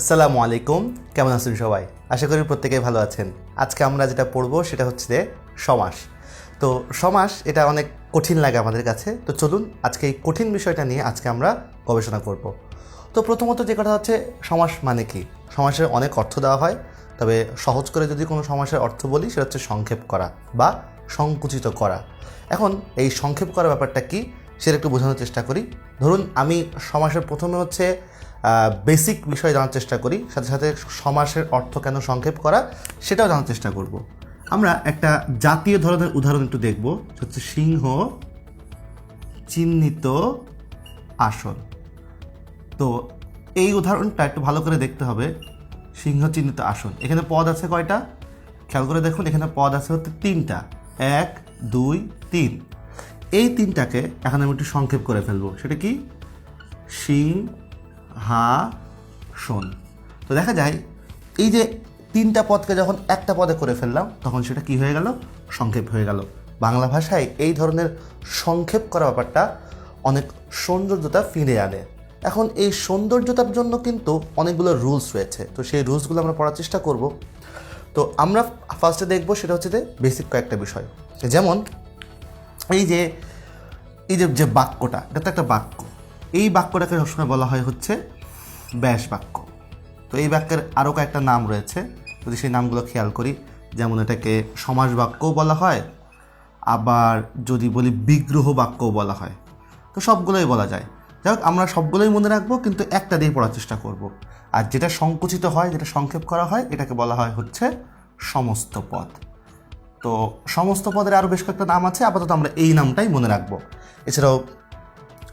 আসসালামু আলাইকুম। কেমন আছেন সবাই? আশা করি প্রত্যেকেই ভালো আছেন। আজকে আমরা যেটা পড়ব সেটা হচ্ছে সমাস। তো সমাস এটা অনেক কঠিন লাগে আমাদের কাছে। তো চলুন আজকে এই কঠিন বিষয়টা নিয়ে আজকে আমরা গবেষণা করব। তো প্রথমত যে কথা হচ্ছে সমাস মানে কি? সমাসের অনেক অর্থ দেওয়া হয়। তবে সহজ করে যদি কোনো সমাসের অর্থ বলি, সেটা হচ্ছে সংক্ষেপ করা বা সংকুচিত করা। এখন এই সংক্ষেপ করা ব্যাপারটা কি, সেটা একটু বোঝানোর চেষ্টা করি। ধরুন আমি সমাসের প্রথমে হচ্ছে বেসিক বিষয় জানার চেষ্টা করি, সাথে সাথে সমাসের অর্থ কেন সংক্ষেপ করা, সেটাও জানার চেষ্টা করব। আমরা একটা জাতীয় ধরনের উদাহরণ একটু দেখব হচ্ছে সিংহ চিহ্নিত আসন। তো এই উদাহরণটা একটু ভালো করে দেখতে হবে, সিংহ চিহ্নিত আসন। এখানে পদ আছে কয়টা? খেয়াল করে দেখুন, এখানে পদ আছে হচ্ছে তিনটা। এক, দুই, তিন। এই তিনটাকে এখন আমি একটু সংক্ষেপ করে ফেলব। সেটা কি? সিং হা, শোন। তো দেখা যায়, এই যে তিনটা পদকে যখন একটা পদে করে ফেললাম, তখন সেটা কি হয়ে গেল? সংক্ষেপ হয়ে গেল। বাংলা ভাষায় এই ধরনের সংক্ষেপ করা ব্যাপারটা অনেক সৌন্দর্যতা ফিরে আনে। এখন এই সৌন্দর্যতার জন্য কিন্তু অনেকগুলো রুলস রয়েছে। তো সেই রুলসগুলো আমরা পড়ার চেষ্টা করব। তো আমরা ফার্স্টে দেখব সেটা হচ্ছে যে বেসিক কয়েকটা বিষয়। যেমন, এই যে এই যে বাক্যটা, এটা তো একটা বাক্য। এই বাক্যটাকে সবসময় বলা হয় হচ্ছে ব্যাস বাক্য। তো এই বাক্যের আরও কয়েকটা নাম রয়েছে। যদি সেই নামগুলো খেয়াল করি, যেমন এটাকে সমাজ বাক্যও বলা হয়, আবার যদি বলি বিগ্রহ বাক্যও বলা হয়। তো সবগুলোই বলা যায়। যাই হোক, আমরা সবগুলোই মনে রাখব, কিন্তু একটা দিয়ে পড়ার চেষ্টা করব। আর যেটা সংকুচিত হয়, যেটা সংক্ষেপ করা হয়, এটাকে বলা হয় হচ্ছে সমস্ত পদ। তো সমস্ত পদের আরও বেশ কয়েকটা নাম আছে, আপাতত আমরা এই নামটাই মনে রাখব। এছাড়াও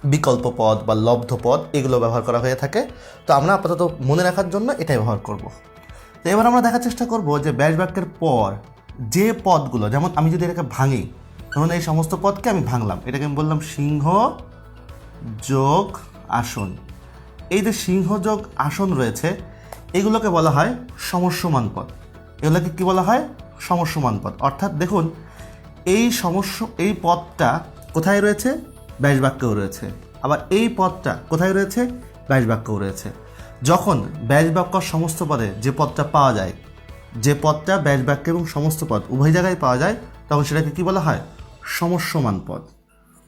বিকল্প পদ বা লব্ধ পদ, এগুলো ব্যবহার করা হয়ে থাকে। তো আমরা আপাতত মনে রাখার জন্য এটাই ব্যবহার করব। তো এবার আমরা দেখার চেষ্টা করব যে ব্যাস বাক্যের পর যে পদগুলো, যেমন আমি যদি এটাকে ভাঙি, ধরুন এই সমস্ত পদকে আমি ভাঙলাম। এটাকে আমি বললাম সিংহ যোগ আসন। এই যে সিংহ যোগ আসন রয়েছে, এগুলোকে বলা হয় সমস্যমান পদ। এগুলোকে কি বলা হয়? সমস্যমান পদ। অর্থাৎ দেখুন, এই সমস্য এই পদটা কোথায় রয়েছে? ব্যাস বাক্যেও রয়েছে। আবার এই পদটা কোথায় রয়েছে? ব্যাস বাক্যও রয়েছে। যখন ব্যাস বাক্য সমস্ত পদে যে পদটা পাওয়া যায়, যে পদটা ব্যাস বাক্য এবং সমস্ত পদ উভয় জায়গায় পাওয়া যায়, তখন সেটাকে কি বলা হয়? সমস্যমান পদ।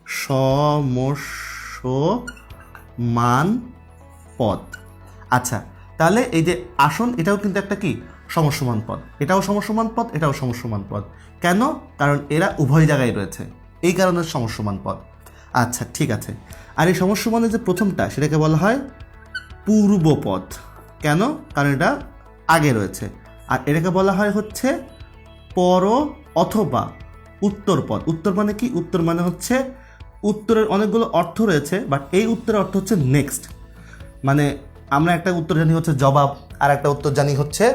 সমস্যমান পদ। আচ্ছা তাহলে এই যে আসন, এটাও কিন্তু একটা কি? সমস্যমান পদ। এটাও সমস্যমান পদ, এটাও সমস্যমান পদ। কেন? কারণ এরা উভয় জায়গায় রয়েছে। এই কারণে সমস্যমান পদ। আচ্ছা ঠিক আছে। আর এই সমস্যমানের যে প্রথমটা, সেটাকে বলা হয় পূর্বপদ কেন? কারণ এটা আগে রয়েছে। আর এটাকে বলা হয় হচ্ছে পর অথবা উত্তর পদ উত্তর মানে কি? উত্তর মানে হচ্ছে উত্তরের অনেকগুলো অর্থ রয়েছে বাট এই উত্তরের অর্থ হচ্ছে নেক্সট মানে আমরা একটা উত্তর জানি হচ্ছে জবাব, আর একটা উত্তর জানি হচ্ছে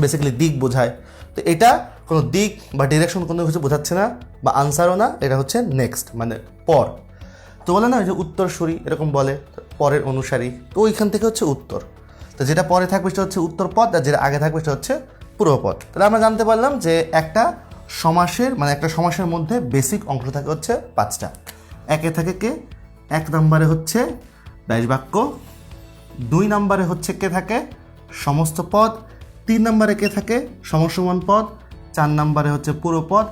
বেসিক্যালি দিক বোঝায়। তো এটা কোনো দিক বা ডিরেকশন কোনো কিছু বোঝাচ্ছে না বা আনসারও না, এটা হচ্ছে নেক্সট মানে পর। তো বলে না ওই যে উত্তরসূরি, এরকম বলে, পরের অনুসারী। তো ওইখান থেকে হচ্ছে উত্তর। তো যেটা পরে থাকবে সেটা হচ্ছে উত্তর পদ, আর যেটা আগে থাকবে সেটা হচ্ছে পূর্বপদ তাহলে আমরা জানতে পারলাম যে একটা সমাসের মানে একটা সমাসের মধ্যে বেসিক অংশ থাকে হচ্ছে পাঁচটা। একে থাকে কে? এক নম্বরে হচ্ছে ব্যাস বাক্য, দুই নম্বরে হচ্ছে কে থাকে? সমস্ত পদ, তিন নম্বরে কে থাকে? সমসমান পদ চার নম্বরে হচ্ছে পুরোপদ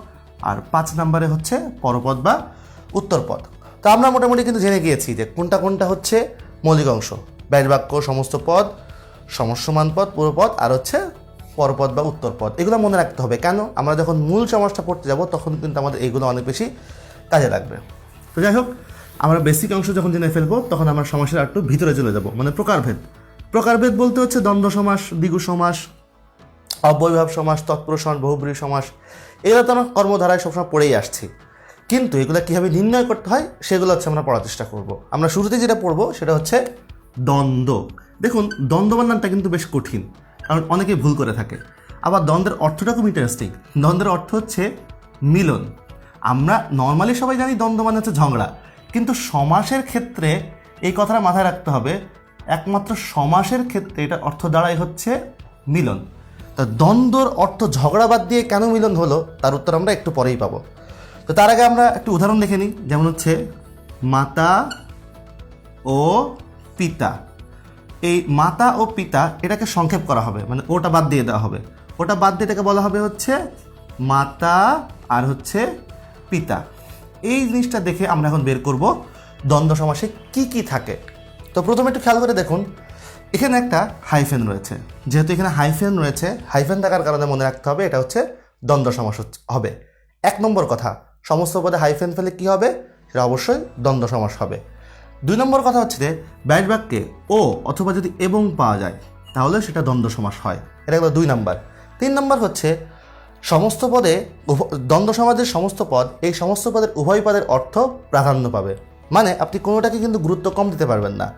আর পাঁচ নম্বরে হচ্ছে পরপদ বা উত্তরপদ তো আমরা মোটামুটি কিন্তু জেনে গিয়েছি যে কোনটা কোনটা হচ্ছে মৌলিক অংশ। ব্যাস বাক্য, সমস্ত পদ সমস্যমান পদ পুরোপদ আর হচ্ছে পরপদ বা উত্তরপদ এগুলো মনে রাখতে হবে। কেন? আমরা যখন মূল সমাজটা পড়তে যাব তখন কিন্তু আমাদের এগুলো অনেক বেশি কাজে লাগবে। তো যাই হোক, আমরা বেসিক অংশ যখন জেনে ফেলব তখন আমরা সমাসের একটু ভিতরে চলে যাব। মানে প্রকারভেদ। প্রকারভেদ বলতে হচ্ছে দ্বন্দ্ব সমাস দ্বিগু সমাস অব্যয়ভাব সমাস তৎপুরুষ সমাস বহুব্রী সমাস এগুলো তো আমরা কর্মধারায় সবসময় পড়েই আসছি। কিন্তু এগুলো কীভাবে নির্ণয় করতে হয়, সেগুলো হচ্ছে আমরা পড়ার চেষ্টা করব। আমরা শুরুতে যেটা পড়ব, সেটা হচ্ছে দ্বন্দ্ব। দেখুন, দ্বন্দ্ব বানানটা কিন্তু বেশ কঠিন, কারণ অনেকে ভুল করে থাকে। আবার দ্বন্দ্বের অর্থটা খুব ইন্টারেস্টিং দ্বন্দ্বের অর্থ হচ্ছে মিলন। আমরা নর্মালি সবাই জানি দ্বন্দ্ব মানে হচ্ছে ঝগড়া। কিন্তু সমাসের ক্ষেত্রে এই কথাটা মাথায় রাখতে হবে, একমাত্র সমাসের ক্ষেত্রে এটা অর্থ দাঁড়ায় হচ্ছে মিলন। তা দ্বন্দ্বর অর্থ ঝগড়া বাদ দিয়ে কেন মিলন হলো, তার উত্তর আমরা একটু পরেই পাবো। তো তার আগে আমরা একটু উদাহরণ দেখে নিই, যেমন হচ্ছে মাতা ও পিতা। এই মাতা ও পিতা এটাকে সংক্ষেপ করা হবে মানে ওটা বাদ দিয়ে দেওয়া হবে। ওটা বাদ দিয়ে এটাকে বলা হবে হচ্ছে মাতা আর হচ্ছে পিতা। এই জিনিসটা দেখে আমরা এখন বের করব, দ্বন্দ্ব সমাসে কি কি থাকে। তো প্রথমে একটু খেয়াল করে দেখুন এখানে একটা হাইফেন রয়েছে। যেহেতু এখানে হাইফেন রয়েছে হাইফেন থাকার কারণে মনে রাখতে হবে, এটা হচ্ছে দ্বন্দ্ব সমাস হবে। এক নম্বর কথা, সমস্ত পদে হাইফেন ফেলে কি হবে? সেটা অবশ্যই দ্বন্দ্ব সমাস হবে। দুই নম্বর কথা হচ্ছে যে ব্যাস বাক্যে ও অথবা যদি এবং পাওয়া যায়, তাহলে সেটা দ্বন্দ্ব সমাস হয়। এটা গেলো দুই নম্বর। তিন নম্বর হচ্ছে, সমস্ত পদে দ্বন্দ্ব সমাজের সমস্ত পদ, এই সমস্ত পদের উভয় পদের অর্থ প্রাধান্য পাবে। মানে আপনি কোনোটাকে কিন্তু গুরুত্ব কম দিতে পারবেন না।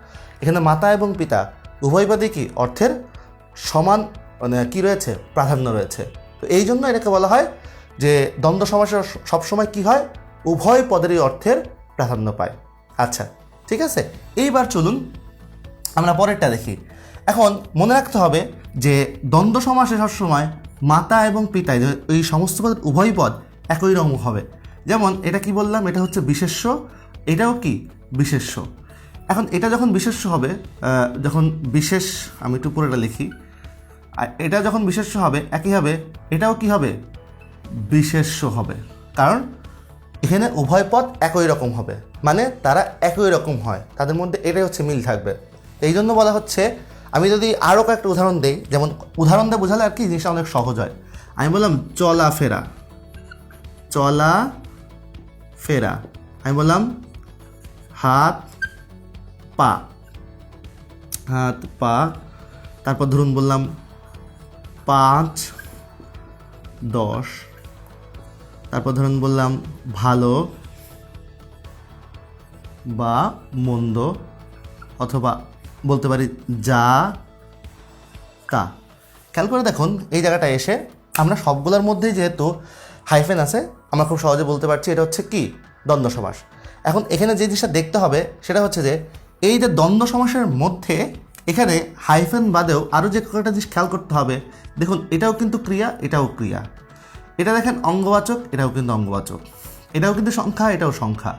এখানে মাতা এবং পিতা উভয় পদে কি? অর্থের সমান মানে কি রয়েছে? প্রাধান্য রয়েছে। তো এই জন্য এটাকে বলা হয় যে দ্বন্দ্ব সমাসের সবসময় কি হয়? উভয় পদেরই অর্থের প্রাধান্য পায়। আচ্ছা ঠিক আছে? এইবার চলুন আমরা পরেরটা দেখি। এখন মনে রাখতে হবে যে দ্বন্দ্ব সমাসে সবসময় মাতা এবং পিতা এই সমস্ত পদের উভয় পদ একই রকম হবে। যেমন এটা কি বললাম? এটা হচ্ছে বিশেষ্য, এটাও কি? বিশেষ্য। এখন এটা যখন বিশেষ্য হবে যখন বিশেষ, আমি একটু পুরোটা লিখি, আর এটা যখন বিশেষ্য হবে, একই হবে, এটাও কি হবে? বিশেষ্য হবে। কারণ এখানে উভয় পদ একই রকম হবে। মানে তারা একই রকম হয়। তাদের মধ্যে এটাই হচ্ছে মিল থাকবে। এই জন্য বলা হচ্ছে, আমি যদি আরও কয়েকটা উদাহরণ দিই, যেমন উদাহরণ দিয়ে বোঝালে আর কি জিনিসটা অনেক সহজ হয়। আমি বললাম, চলা ফেরা। চলা ফেরা। আমি বললাম, হাত পা। হাত, পা। তারপর ধরুন বললাম পাঁচ, দশ। তারপর ধরুন বললাম ভালো বা মন্দ অথবা বলতে পারি যা, তা। খেয়াল করে দেখুন এই জায়গাটা এসে আমরা সবগুলোর মধ্যেই যেহেতু হাইফেন আছে, আমরা খুব সহজে বলতে পারছি এটা হচ্ছে কি? দ্বন্দ্ব সমাস। এখন এখানে যে জিনিসটা দেখতে হবে সেটা হচ্ছে যে এই যে দ্বন্দ্ব সমাসের মধ্যে এখানে হাইফেন বাদেও আরও যে কয়েকটা জিনিস খেয়াল করতে হবে। দেখুন, এটাও কিন্তু ক্রিয়া, এটাও ক্রিয়া। এটা দেখেন অঙ্গবাচক, এটাও কিন্তু অঙ্গবাচক। এটাও কিন্তু সংখ্যা, এটাও সংখ্যা।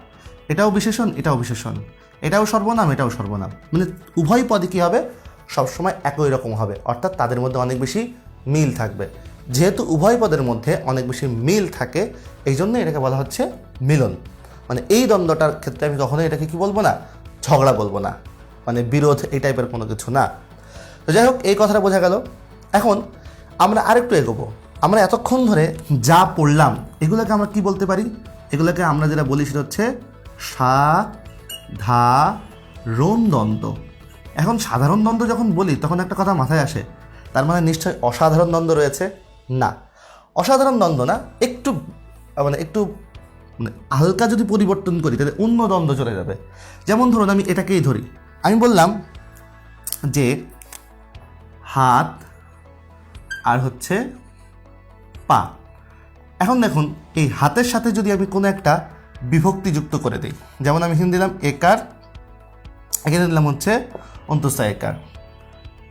এটাও বিশেষণ এটাও বিশেষণ। এটাও সর্বনাম এটাও সর্বনাম। মানে উভয় পদে কী হবে? সবসময় একই রকম হবে। অর্থাৎ তাদের মধ্যে অনেক বেশি মিল থাকবে। যেহেতু উভয় পদের মধ্যে অনেক বেশি মিল থাকে এই জন্য এটাকে বলা হচ্ছে মিলন। মানে এই দ্বন্দ্বটার ক্ষেত্রে আমি কখনোই এটাকে কি বলব না? ঝগড়া বলব না। মানে বিরোধ এই টাইপের কোনো কিছু না। তো যাই হোক, এই কথাটা বোঝা গেল। এখন আমরা আরেকটু এগোবো। আমরা এতক্ষণ ধরে যা পড়লাম, এগুলোকে আমরা কি বলতে পারি? এগুলোকে আমরা যেটা বলি সেটা হচ্ছে সা ধা রণ দ্বন্দ্ব এখন সাধারণ দ্বন্দ্ব যখন বলি, তখন একটা কথা মাথায় আসে। তার মানে নিশ্চয় অসাধারণ দ্বন্দ্ব রয়েছে? না। অসাধারণ দ্বন্দ্ব না, একটু মানে একটু হালকা যদি পরিবর্তন করি, তাহলে অন্য দ্বন্দ্ব চলে যাবে। যেমন ধরুন আমি এটাকেই ধরি। আমি বললাম যে হাত আর হচ্ছে পা। এখন দেখুন, এই হাতের সাথে যদি আমি কোনো একটা বিভক্তি যুক্ত করে দিই, যেমন আমি এখানে দিলাম একার, এখানে দিলাম হচ্ছে অন্তস্থা একার।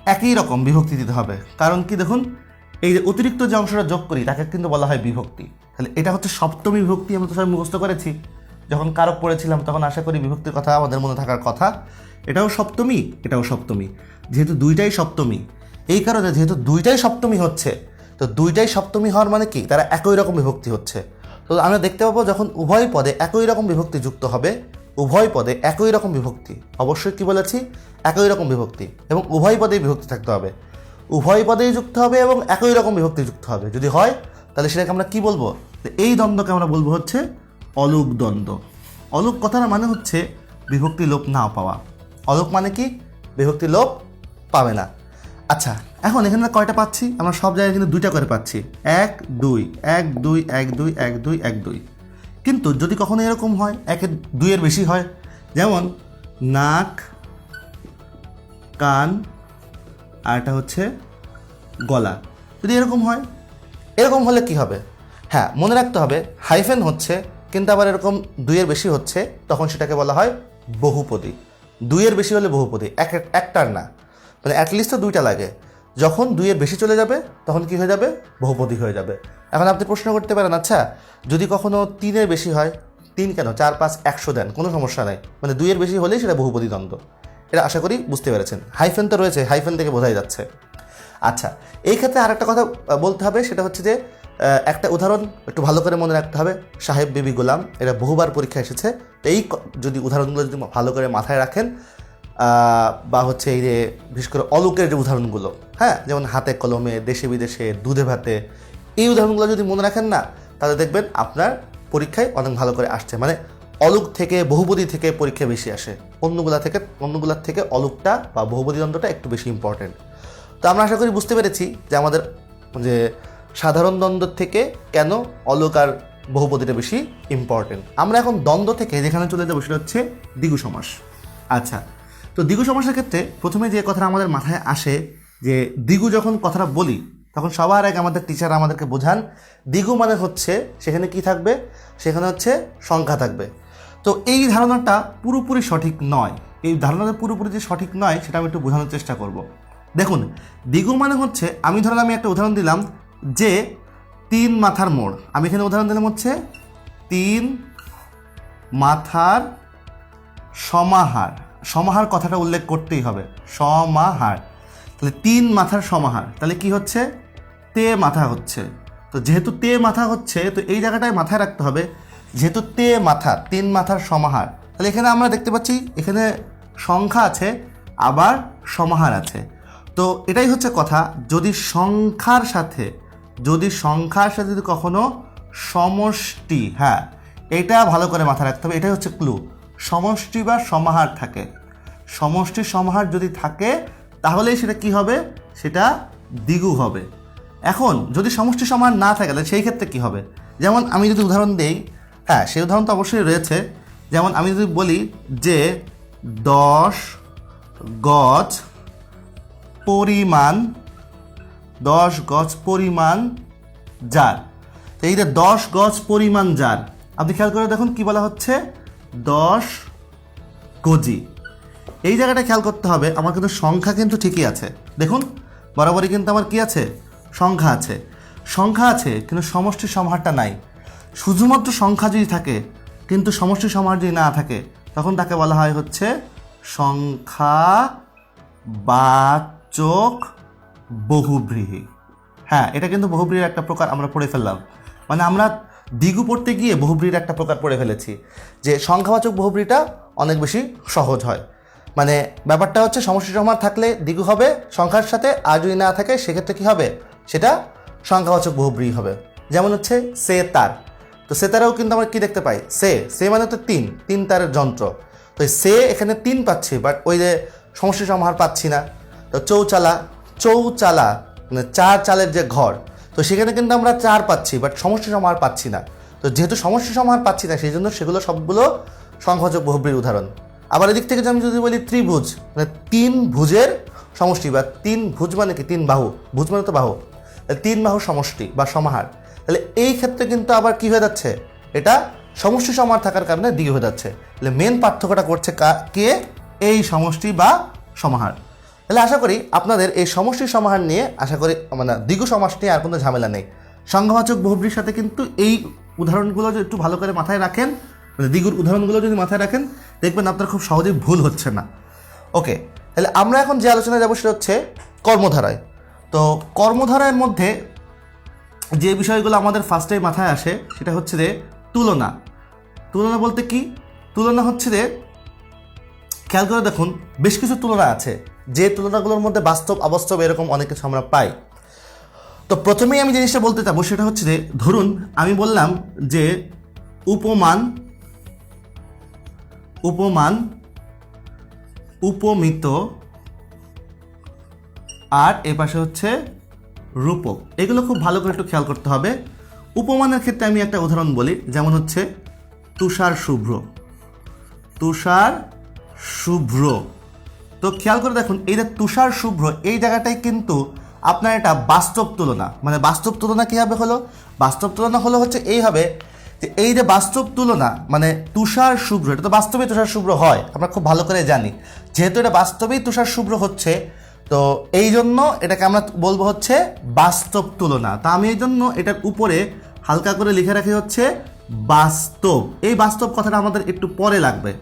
একই রকম বিভক্তি দিতে হবে। কারণ কি দেখুন এই যে অতিরিক্ত যে অংশটা যোগ করি, তাকে কিন্তু বলা হয় বিভক্তি। তাহলে এটা হচ্ছে সপ্তমী বিভক্তি আমরা তো সবাই মুখস্থ করেছি। যখন কারক পড়েছিলাম, তখন আশা করি বিভক্তির কথা আমাদের মনে থাকার কথা। এটাও সপ্তমী এটাও সপ্তমী। যেহেতু দুইটাই সপ্তমী, এই কারণে যেহেতু দুইটাই সপ্তমী হচ্ছে, তো দুইটাই সপ্তমী হওয়ার মানে কি? তারা একই রকম বিভক্তি হচ্ছে। তো আমরা দেখতে পাবো যখন উভয় পদে একই রকম বিভক্তি যুক্ত হবে, উভয় পদে একই রকম বিভক্তি। অবশ্যই কি বলেছি? একই রকম বিভক্তি এবং উভয় পদেই বিভক্তি থাকতে হবে। উভয় পদেই যুক্ত হবে এবং একই রকম বিভক্তি যুক্ত হবে। যদি হয়, তাহলে সেটাকে আমরা কি বলব? এই দ্বন্দ্বকে আমরা বলব হচ্ছে অলুক দ্বন্দ্ব। অলুক কথার মানে হচ্ছে বিভক্তি লোপ না পাওয়া। অলুক মানে কি? বিভক্তি লোপ পাবে না। আচ্ছা এখন এখানে কয়টা পাচ্ছি? আমরা সব জায়গায় কিন্তু দুইটা করে পাচ্ছি। এক, দুই। এক দুই এক দুই এক দুই এক, দুই। কিন্তু যদি কখনো এরকম হয়, একের দুইয়ের বেশি হয়, যেমন নাক, কান আর এটা হচ্ছে গলা। যদি এরকম হয়, এরকম হলে কি হবে? হ্যাঁ মনে রাখতে হবে হাইফেন হচ্ছে, কিন্তু আবার এরকম দুইয়ের বেশি হচ্ছে, তখন সেটাকে বলা হয় বহুপদী। দুইয়ের বেশি হলে বহুপদী, এক একটার না। মানে অ্যাটলিস্ট তো দুইটা লাগে। যখন দুইয়ের বেশি চলে যাবে, তখন কি হয়ে যাবে? বহুপদী হয়ে যাবে। এখন আপনি প্রশ্ন করতে পারেন আচ্ছা যদি কখনো তিনের বেশি হয়, তিন কেন? চার, পাঁচ, একশো দেন, কোনো সমস্যা নাই। মানে দুইয়ের বেশি হলেই সেটা বহুপদী দ্বন্দ্ব। এটা আশা করি বুঝতে পেরেছেন। হাইফেন তো রয়েছে হাইফেন থেকে বোঝাই যাচ্ছে। আচ্ছা এই ক্ষেত্রে আরেকটা কথা বলতে হবে, সেটা হচ্ছে যে একটা উদাহরণ একটু ভালো করে মনে রাখতে হবে। সাহেব বিবি গোলাম এটা বহুবার পরীক্ষা এসেছে। তো এই যদি উদাহরণগুলো যদি ভালো করে মাথায় রাখেন বা হচ্ছে এই যে, বিশেষ করে অলুকের যে উদাহরণগুলো হ্যাঁ যেমন হাতে কলমে, দেশে বিদেশে, দুধে ভাতে, এই উদাহরণগুলো যদি মনে রাখেন না, তাহলে দেখবেন আপনার পরীক্ষায় অনেক ভালো করে আসছে। মানে অলুক থেকে বহুপদী থেকে পরীক্ষা বেশি আসে। অন্যগুলা থেকে অন্যগুলার থেকে অলুকটা বা বহুপদী দ্বন্দ্বটা একটু বেশি ইম্পর্টেন্ট তো আমরা আশা করি বুঝতে পেরেছি যে আমাদের যে সাধারণ দ্বন্দ্ব থেকে কেন অলক আর বহুপদীটা বেশি ইম্পর্টেন্ট আমরা এখন দ্বন্দ্ব থেকে যেখানে চলে যাব সেটা হচ্ছে দ্বিগু সমাস। আচ্ছা তো দ্বিগু সমাসের ক্ষেত্রে প্রথমে যে কথাটা আমাদের মাথায় আসে যে দ্বিগু যখন কথাটা বলি, তখন সবার আগে আমাদের টিচার আমাদেরকে বোঝান। দ্বিগু মানে হচ্ছে সেখানে কি থাকবে? সেখানে হচ্ছে সংখ্যা থাকবে। তো এই ধারণাটা পুরোপুরি সঠিক নয়। এই ধারণাটা পুরোপুরি যে সঠিক নয়, সেটা আমি একটু বোঝানোর চেষ্টা করব। দেখুন দ্বিগু মানে হচ্ছে, আমি ধরেন আমি একটা উদাহরণ দিলাম যে তিন মাথার মোড়। আমি এখানে উদাহরণ দিলাম হচ্ছে তিন মাথার সমাহার। সমাহার কথাটা উল্লেখ করতেই হবে। সমাহার। তাহলে তিন মাথার সমাহার। তাহলে কি হচ্ছে? তে মাথা হচ্ছে। তো যেহেতু তে মাথা হচ্ছে, তো এই জায়গাটায় মাথায় রাখতে হবে যেহেতু তে মাথা, তিন মাথার সমাহার, তাহলে এখানে আমরা দেখতে পাচ্ছি এখানে সংখ্যা আছে, আবার সমাহার আছে। তো এটাই হচ্ছে কথা, যদি সংখ্যার সাথে, যদি সংখ্যার সাথে যদি কখনো সমষ্টি হ্যাঁ এটা ভালো করে মাথায় রাখতে হবে, এটাই হচ্ছে ক্লু সমষ্টি বা সমাহার থাকে। সমষ্টি, সমাহার যদি থাকে, তাহলেই সেটা কি হবে? সেটা দ্বিগু হবে। এখন যদি সমষ্টি, সমাহার না থাকে, তাহলে সেই ক্ষেত্রে কি হবে? যেমন আমি যদি উদাহরণ দেই হ্যাঁ সেই উদাহরণ তো অবশ্যই রয়েছে। যেমন আমি যদি বলি যে দশ গজ পরিমাণ, দশ গজ পরিমাণ তো এই যে দশ গজ পরিমাণ জার, আপনি খেয়াল করে দেখুন কি বলা হচ্ছে? দশ গজি এই জায়গাটা খেয়াল করতে হবে, আমার কিন্তু সংখ্যা কিন্তু ঠিকই আছে। দেখুন, বরাবরই কিন্তু আমার কি আছে? সংখ্যা আছে। সংখ্যা আছে, কিন্তু সমষ্টির সমাহারটা নাই। শুধুমাত্র সংখ্যা যদি থাকে, কিন্তু সমষ্টি সমাহার যদি না থাকে, তখন তাকে বলা হয় হচ্ছে সংখ্যা বাচক বহুব্রীহি। হ্যাঁ এটা কিন্তু বহুব্রীর একটা প্রকার আমরা পড়ে ফেললাম। মানে আমরা দিগু পড়তে গিয়ে বহুব্রীর একটা প্রকার পড়ে ফেলেছি, যে সংখ্যাবাচক বহুব্রীটা অনেক বেশি সহজ হয়। মানে ব্যাপারটা হচ্ছে সমষ্টি সমার থাকলে দিগু হবে, সংখ্যার সাথে আর যদি না থাকে, সেক্ষেত্রে কী হবে? সেটা সংখ্যাবাচক বহুব্রী হবে। যেমন হচ্ছে সে তার। তো সে তারেও কিন্তু আমরা কি দেখতে পাই? সে সে মানে তো তিন তিন তারের যন্ত্র। তো সে এখানে তিন পাচ্ছি বাট ওই যে সমষ্টি সমাহার পাচ্ছি না। তো চৌচালা চৌচালা মানে চার চালের যে ঘর, তো সেখানে কিন্তু আমরা চার পাচ্ছি বাট সমষ্টি সমাহার পাচ্ছি না। তো যেহেতু সমষ্টি সমাহার পাচ্ছি না, সেই জন্য সেগুলো সবগুলো সংখ্যাবাচক বহুব্রীর উদাহরণ। আবার এদিক থেকে আমি যদি বলি ত্রিভুজ মানে তিন ভুজের সমষ্টি, বা তিন ভুজ মানে কি? তিন বাহু, ভুজ মানে তো বাহু। তিন বাহু সমষ্টি বা সমাহার তাহলে এই ক্ষেত্রে কিন্তু আবার কি হয়ে যাচ্ছে? এটা সমষ্টি সমাহার থাকার কারণে দ্বিগুণ হয়ে যাচ্ছে। তাহলে মেন পার্থক্যটা করছে কা- কে? এই সমষ্টি বা সমাহার। তাহলে আশা করি আপনাদের এই সমষ্টি সমাহার নিয়ে, আশা করি মানে দ্বিগু সমাস নিয়ে আর কোনো ঝামেলা নেই। সংঘবাচক বহুব্রীর সাথে কিন্তু এই উদাহরণগুলো যদি একটু ভালো করে মাথায় রাখেন মানে দ্বিগুর উদাহরণগুলো যদি মাথায় রাখেন, দেখবেন আপনার খুব সহজেই ভুল হচ্ছে না। ওকে, তাহলে আমরা এখন যে আলোচনায় যাব সেটা হচ্ছে কর্মধারায়। তো কর্মধারায়ের মধ্যে যে বিষয়গুলো আমাদের ফার্স্টে মাথায় আসে, সেটা হচ্ছে যে তুলনা। তুলনা বলতে কি? তুলনা হচ্ছে যে, খেয়াল করে দেখুন, বেশ কিছু তুলনা আছে। যে তুলনাগুলোর মধ্যে বাস্তব, অবাস্তব এরকম অনেক কিছু আমরা পাই। তো প্রথমেই আমি জিনিসটা বলতে চাবো, সেটা হচ্ছে যে, ধরুন, আমি বললাম যে উপমান উপমান, উপমিত, আর এ পাশে হচ্ছে রূপক। এগুলো খুব ভালো করে একটু খেয়াল করতে হবে। উপমানের ক্ষেত্রে আমি একটা উদাহরণ বলি, যেমন হচ্ছে, তুষার শুভ্র। তুষার শুভ্র। তো খেয়াল করে দেখুন, এই যে তুষার শুভ্র, এই জায়গাটাই কিন্তু আপনার এটা বাস্তব তুলনা। মানে বাস্তব তুলনা কীভাবে হলো? বাস্তব তুলনা হলো হচ্ছে এইভাবে যে এই যে বাস্তব তুলনা মানে তুষার শুভ্র, এটা তো বাস্তবেই তুষার শুভ্র হয়, আমরা খুব ভালো করে জানি। যেহেতু এটা বাস্তবেই তুষার শুভ্র হচ্ছে তো এই জন্য এটাকে আমরা বলব হচ্ছে বাস্তব তুলনা। তা আমি এই জন্য এটার উপরে হালকা করে লিখে রাখি হচ্ছে বাস্তব। এই বাস্তব কথাটা আমাদের একটু পরে লাগবে।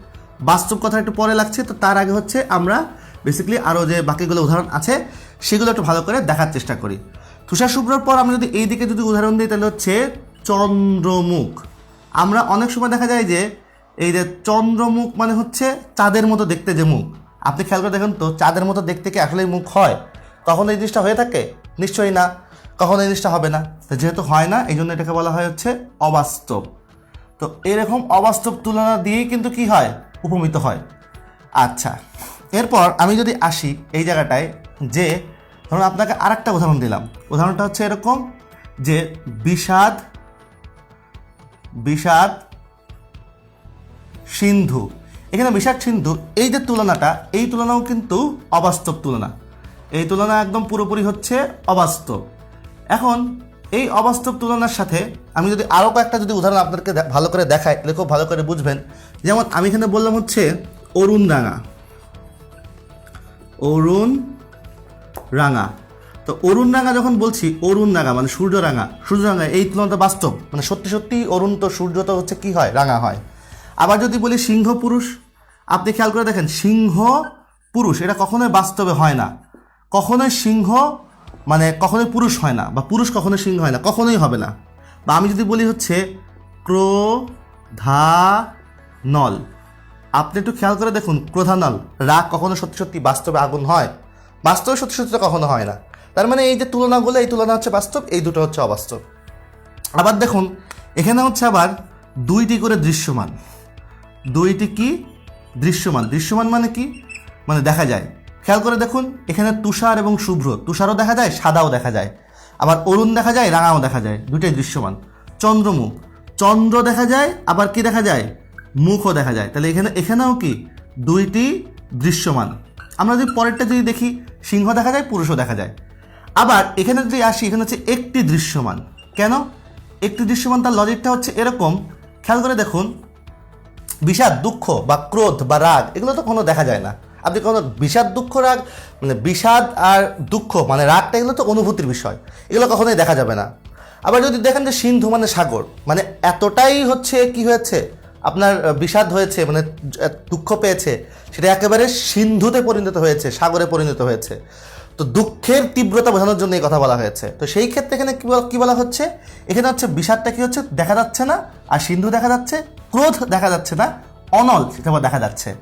বাস্তব কথা একটু পরে লাগছে, তো তার আগে হচ্ছে আমরা বেসিক্যালি আরও যে বাকিগুলো উদাহরণ আছে, সেগুলো একটু ভালো করে দেখার চেষ্টা করি। তুষার শুভ্রর পর আমরা যদি এই দিকে যদি উদাহরণ দিই, তাহলে হচ্ছে চন্দ্রমুখ। আমরা অনেক সময় দেখা যায় যে এই যে চন্দ্রমুখ মানে হচ্ছে চাঁদের মতো দেখতে যে মুখ। আপনি খেয়াল করে দেখেন তো, চাঁদের মতো দেখতে কি আসলেই মুখ হয়? কখন এই জিনিসটা হয়ে থাকে? নিশ্চয়ই না। কখন এই জিনিসটা হবে না। যেহেতু হয় না এই জন্য এটাকে বলা হয় হচ্ছে অবাস্তব। তো এরকম অবাস্তব তুলনা দিয়েই কিন্তু কি হয়? উপমিত হয়। আচ্ছা এরপর আমি যদি আসি এই জায়গাটায় যে, ধরুন আপনাকে আরেকটা উদাহরণ দিলাম। উদাহরণটা হচ্ছে এরকম যে, বিষাদ বিষাদ, সিন্ধু। এখানে বিষাদ সিন্ধু, এই যে তুলনাটা, এই তুলনাও কিন্তু অবাস্তব তুলনা। এই তুলনা একদম পুরোপুরি হচ্ছে অবাস্তব। এখন, এই অবাস্তব তুলনার সাথে আমি যদি আরও কয়েকটা যদি উদাহরণ আপনাদেরকে ভালো করে দেখাই তাহলে খুব ভালো করে বুঝবেন। যেমন আমি এখানে বললাম হচ্ছে অরুণ রাঙা অরুণ রাঙা তো অরুণ রাঙা যখন বলছি অরুণ রাঙা মানে সূর্য রাঙা সূর্য রাঙা এই তুলনাটা বাস্তব। মানে সত্যি সত্যি অরুণ তো সূর্য তো হচ্ছে কি হয়? রাঙা হয়। আবার যদি বলি সিংহ পুরুষ আপনি খেয়াল করে দেখেন, সিংহ পুরুষ, এটা কখনোই বাস্তবে হয় না। কখনোই সিংহ মানে কখনোই পুরুষ হয় না, বা পুরুষ কখনোই সিংহ হয় না, কখনোই হবে না। বা আমি যদি বলি হচ্ছে ক্রোধা নল আপনি একটু খেয়াল করে দেখুন, ক্রোধানল, রাগ কখনো সত্যি সত্যি বাস্তবে আগুন হয়? বাস্তবে সত্যি সত্যি কখনো হয় না। তার মানে এই যে তুলনাগুলো, এই তুলনা হচ্ছে বাস্তব, এই দুটো হচ্ছে অবাস্তব। আবার দেখুন, এখানে হচ্ছে আবার দুইটি করে দৃশ্যমান। দুইটি কি? দৃশ্যমান। দৃশ্যমান মানে কি? মানে দেখা যায়। খেয়াল করে দেখুন, এখানে তুষার এবং শুভ্র। তুষারও দেখা যায়, সাদাও দেখা যায়। আবার অরুণ দেখা যায়, রাঙাও দেখা যায়। দুইটাই দৃশ্যমান। চন্দ্রমুখ। চন্দ্র দেখা যায়, আবার কি দেখা যায়? মুখও দেখা যায়। তাহলে এখানে, এখানেও কি? দুইটি দৃশ্যমান। আমরা যদি পরেরটা যদি দেখি, সিংহ দেখা যায়, পুরুষও দেখা যায়। আবার এখানে যদি আসি, এখানে হচ্ছে একটি দৃশ্যমান। কেন? একটি দৃশ্যমান তার লজিকটা হচ্ছে এরকম। খেয়াল করে দেখুন বিষাদ, দুঃখ বা ক্রোধ বা রাগ, এগুলো তো কোনো দেখা যায় না। আপনি কোনো বিষাদ, দুঃখ, রাগ মানে বিষাদ আর দুঃখ মানে রাগটা এগুলো তো অনুভূতির বিষয়। এগুলো কখনোই দেখা যাবে না। আবার যদি দেখেন যে সিন্ধু মানে সাগর মানে এতটাই হচ্ছে কি হয়েছে? আপনার বিষাদ হয়েছে মানে দুঃখ পেয়েছে, সেটা একেবারে সিন্ধুতে পরিণত হয়েছে, সাগরে পরিণত হয়েছে। তো দুঃখের তীব্রতা বোঝানোর জন্য এই কথা বলা হয়েছে। তো সেই ক্ষেত্রে এখানে কি বলা- হচ্ছে? এখানে হচ্ছে বিষাদটা কি হচ্ছে? দেখা যাচ্ছে না। আর সিন্ধু দেখা যাচ্ছে, ক্রোধ দেখা যাচ্ছে না। অনল সেটা দেখা যাচ্ছে।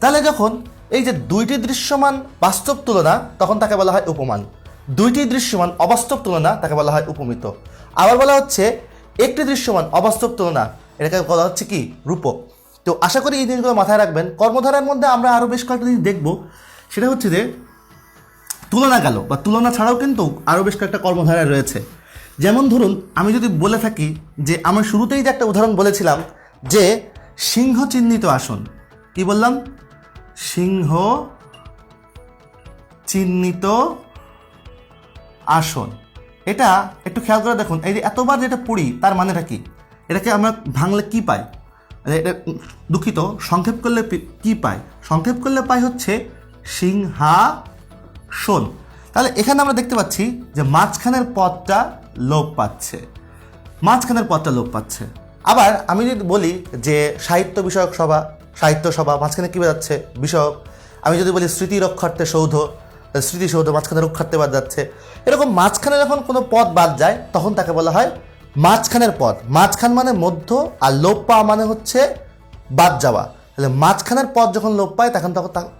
তাহলে যখন এই যে দুইটি দৃশ্যমান বাস্তব তুলনা, তখন তাকে বলা হয় উপমান। দুইটি দৃশ্যমান অবাস্তব তুলনা, তাকে বলা হয় উপমিত। আবার বলা হচ্ছে, একটি দৃশ্যমান অবাস্তব তুলনা, এটাকে বলা হচ্ছে কি? রূপক। তো আশা করি এই জিনিসগুলো মাথায় রাখবেন। কর্মধারার মধ্যে আমরা আরও বেশ কয়েকটা জিনিস দেখব। সেটা হচ্ছে যে তুলনা গেল, বা তুলনা ছাড়াও কিন্তু আরও বেশ কয়েকটা কর্মধারা রয়েছে। যেমন ধরুন, আমি যদি বলে থাকি যে, আমার শুরুতেই যে একটা উদাহরণ বলেছিলাম যে, সিংহ চিহ্নিত আসন। কি বললাম? সিংহ চিহ্নিত আসন। এটা একটু খেয়াল করে দেখুন, এই যে এতবার যেটা পড়ি, তার মানেটা কি? এটাকে আমরা ভাঙলে কি পাই? এটা দুঃখিত, সংক্ষেপ করলে কি পাই? সংক্ষেপ করলে পাই হচ্ছে সিংহাসন তাহলে এখানে আমরা দেখতে পাচ্ছি যে মাঝখানের পথটা লোপ পাচ্ছে। মাঝখানের পথটা লোপ পাচ্ছে। আবার আমি যদি বলি যে সাহিত্য বিষয়ক সভা, সাহিত্য সভা মাঝখানে কী বাজাচ্ছে? বিষয়ক। আমি যদি বলি স্মৃতি রক্ষার্থে সৌধ স্মৃতিসৌধ মাঝখানে রক্ষার্থে বাদ যাচ্ছে। এরকম মাঝখানে যখন কোনো পদ বাদ যায়, তখন তাকে বলা হয় মাঝখানের পদ মাঝখান মানে মধ্য আর লোপ পাওয়া মানে হচ্ছে বাদ যাওয়া। তাহলে মাঝখানের পদ যখন লোপ পায়, তখন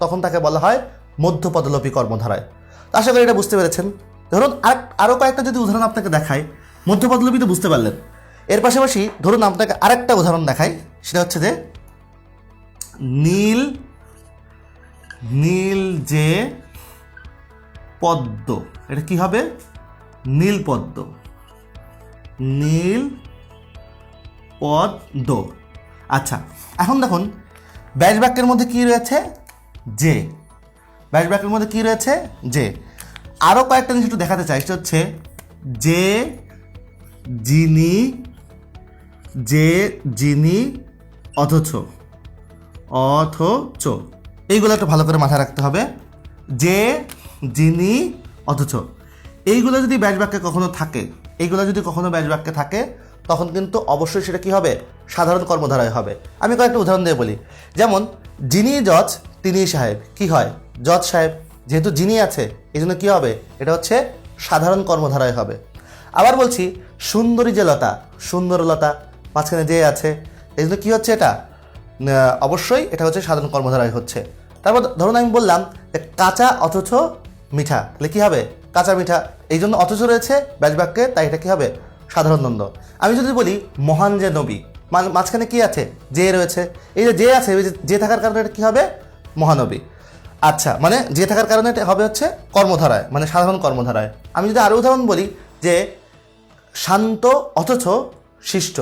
তখন তাকে বলা হয় মধ্যপদলোপী কর্মধারায়। আশা করি এটা বুঝতে পেরেছেন। ধরুন আর আরও কয়েকটা যদি উদাহরণ আপনাকে দেখাই, মধ্যপদলোপী তো বুঝতে পারলেন। এর পাশাপাশি ধরুন আপনাকে আরেকটা উদাহরণ দেখাই, সেটা হচ্ছে যে নীল নীল যে পদ্ম, এটা কি হবে? নীল পদ্ম। নীল পদ্ম। আচ্ছা এখন দেখুন, ব্যাস বাক্যের মধ্যে কি রয়েছে? যে। ব্যাস বাক্যের মধ্যে কি রয়েছে? যে আরও কয়েকটা জিনিস একটু দেখাতে চাই, সেটা হচ্ছে যে যিনি যে যিনি অথচ অথচ। এইগুলো একটু ভালো করে মাথায় রাখতে হবে। যে যিনি অথচ। এইগুলো যদি ব্যাস বাক্যে কখনো থাকে, এইগুলো যদি কখনো ব্যাস বাক্যে থাকে, তখন কিন্তু অবশ্যই সেটা কি হবে? সাধারণ কর্মধারায় হবে। আমি কয়েকটা উদাহরণ দিয়ে বলি। যেমন যিনি জজ তিনি সাহেব। কি হয়? জজ সাহেব, যেহেতু যিনি আছে এই জন্য কী হবে? এটা হচ্ছে সাধারণ কর্মধারায় হবে। আবার বলছি, সুন্দরী যে লতা, সুন্দর লতা, মাঝখানে যে আছে এই জন্য কী হচ্ছে এটা? অবশ্যই এটা হচ্ছে সাধারণ কর্মধারায় হচ্ছে। তারপর ধরুন আমি বললাম যে কাঁচা অথচ মিঠা, তাহলে কী হবে? কাঁচা মিঠা, এই জন্য অথচ রয়েছে ব্যাস বাক্যে, তাই এটা কী হবে? সাধারণ দ্বন্দ্ব। আমি যদি বলি, মহান যে নবী মাঝখানে কী আছে? যে রয়েছে। এই যে যে আছে যে থাকার কারণে এটা কী হবে? মহানবী। আচ্ছা মানে যে থাকার কারণে এটা হবে হচ্ছে কর্মধারায় মানে সাধারণ কর্মধারায়। আমি যদি আরও উদাহরণ বলি যে শান্ত অথচ শিষ্ট।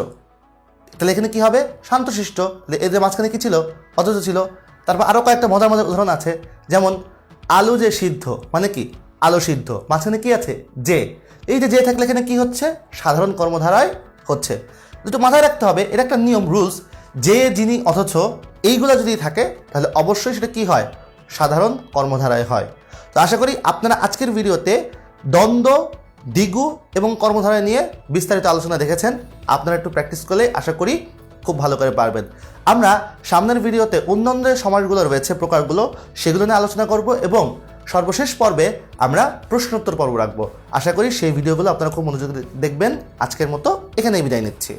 তাহলে এখানে কি হবে? শান্তশিষ্ট তাহলে এদের মাঝখানে কি ছিল? অথচ ছিল। তারপর আরও কয়েকটা মজার মজার উদাহরণ আছে। যেমন আলু যে সিদ্ধ মানে কি? আলো সিদ্ধ। মাঝখানে কি আছে? যে। এই যে যে থাকলে এখানে কি হচ্ছে? সাধারণ কর্মধারায় হচ্ছে। দুটো মাথায় রাখতে হবে এটা একটা নিয়ম, রুলস। যে, যিনি, অথচ এইগুলো যদি থাকে, তাহলে অবশ্যই সেটা কি হয়? সাধারণ কর্মধারায় হয়। তো আশা করি আপনারা আজকের ভিডিওতে দ্বন্দ্ব, দিগু এবং কর্মধারা নিয়ে বিস্তারিত আলোচনা দেখেছেন। আপনারা একটু প্র্যাকটিস করলে আশা করি খুব ভালো করে পারবেন। আমরা সামনের ভিডিওতে অন্যান্য যে সমাজগুলো রয়েছে, প্রকারগুলো, সেগুলো নিয়ে আলোচনা করব এবং সর্বশেষ পর্বে আমরা প্রশ্নোত্তর পর্ব রাখব। আশা করি সেই ভিডিওগুলো আপনারা খুব মনোযোগ দেখবেন। আজকের মতো এখানেই বিদায় নিচ্ছি।